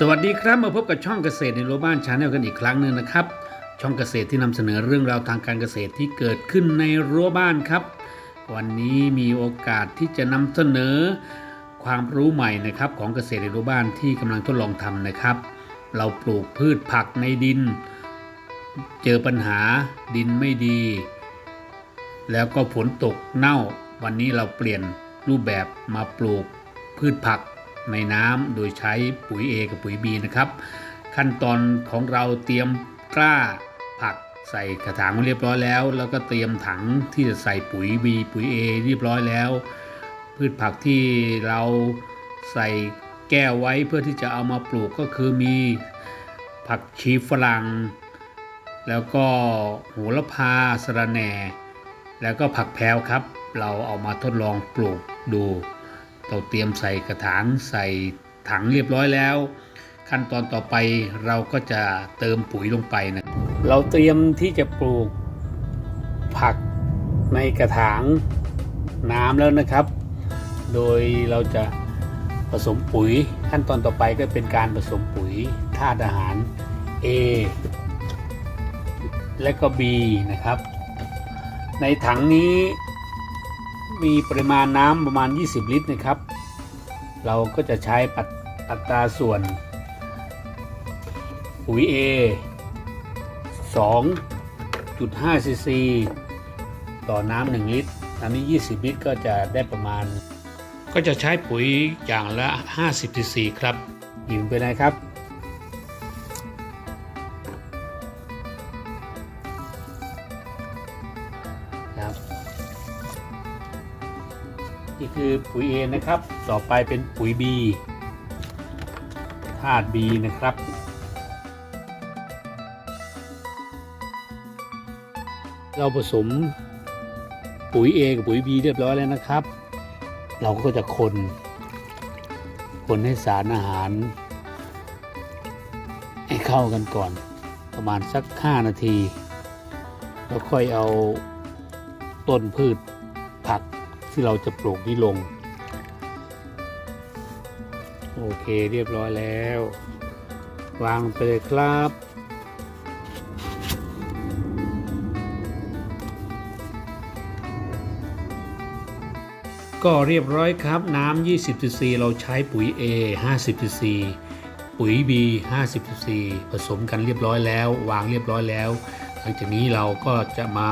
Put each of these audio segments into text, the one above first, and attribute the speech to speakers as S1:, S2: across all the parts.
S1: สวัสดีครับมาพบกับช่องเกษตรในรั้วบ้านชาแนลกันอีกครั้งหนึ่งนะครับ ช่องเกษตรที่นำเสนอเรื่องราวทางการเกษตรที่เกิดขึ้นในรั้วบ้านครับ วันนี้มีโอกาสที่จะนำเสนอความรู้ใหม่นะครับของเกษตรในรั้วบ้านที่กำลังทดลองทำนะครับ เราปลูกพืชผักในดิน เจอปัญหาดินไม่ดี แล้วก็ฝนตกเน่า วันนี้เราเปลี่ยนรูปแบบมาปลูกพืชผัก ในน้ำโดยใช้ปุ๋ย A กับปุ๋ย B นะครับ ขั้นตอนของเราเตรียมกล้าผักใส่กระถางเรียบร้อยแล้ว แล้วก็เตรียมถังที่จะใส่ปุ๋ย B ปุ๋ย A เรียบร้อยแล้ว พืชผักที่เราใส่แก้วไว้เพื่อที่จะเอามาปลูกก็คือมีผักชีฝรั่ง แล้วก็โหระพาสะระแหน่ แล้วก็ผักแพรวครับ เราเอามาทดลองปลูกดู เราเตรียมใส่กระถางใส่ถังเรียบร้อยแล้ว ขั้นตอนต่อไปเราก็จะเติมปุ๋ยลงไปนะเราเตรียมที่จะปลูกผักในกระถางน้ำแล้วนะครับ โดยเราจะผสมปุ๋ย ขั้นตอนต่อไปก็เป็นการผสมปุ๋ยธาตุอาหาร A และก็ B นะครับ ในถังนี้ มีปริมาณน้ำประมาณ 20 ลิตรนะครับ เราก็จะใช้ปัดอัตราส่วนปุ๋ย A 2.5ซีซีต่อน้ำ1ลิตรอันนี้ 20 ลิตรก็จะได้ประมาณ ก็จะใช้ปุ๋ยอย่างละ 50ซีซีครับยิงไปเลยครับ นี่คือปุ๋ย A นะครับ ต่อไปเป็นปุ๋ย B ธาตุ B นะครับ เราผสมปุ๋ย A กับปุ๋ย B เรียบร้อยแล้วนะครับ เราก็จะคน คนให้สารอาหาร ให้เข้ากันก่อน ประมาณสัก 5 นาที แล้วค่อยเอาต้นพืชผัก ที่เราจะปลูกนี้ลง โอเคเรียบร้อยแล้ว วางไปเลยครับก็เรียบร้อยครับน้ำ20 cc เราใช้ปุ๋ย A 50 cc ปุ๋ย B 50 cc ผสมกันเรียบร้อยแล้ว วางเรียบร้อยแล้ว หลังจากนี้เราก็จะมา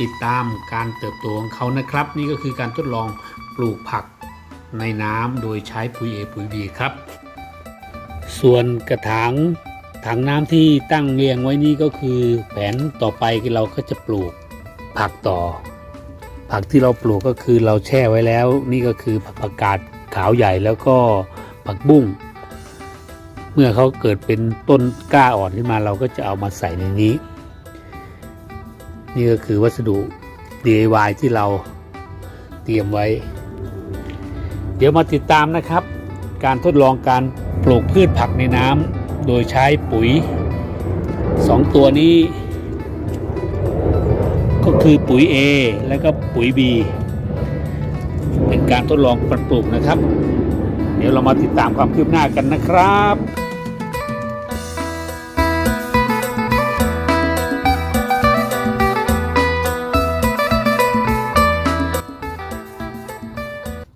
S1: ติดตามการเติบโตของเขานะครับ นี่ก็คือการทดลองปลูกผักในน้ำโดยใช้ปุ๋ย A ปุ๋ย B ครับ ส่วนกระถางถังน้ำที่ตั้งเรียงไว้นี่ก็คือแผนต่อไปเราก็จะปลูกผักต่อ ผักที่เราปลูกก็คือเราแช่ไว้แล้ว นี่ก็คือผักกาดขาวใหญ่แล้วก็ผักบุ้งเมื่อเขาเกิดเป็นต้นกล้าอ่อนขึ้นมาเราก็จะเอามาใส่ในนี้ นี่ก็คือวัสดุ DIY ที่เราเตรียมไว้ เดี๋ยวมาติดตามนะครับ การทดลองการปลูกพืชผักในน้ำโดยใช้ปุ๋ย 2 ตัวนี้ ก็คือปุ๋ย A และก็ปุ๋ย B เป็นการทดลองปลูกนะครับ เดี๋ยวเรามาติดตามความคืบหน้ากันนะครับ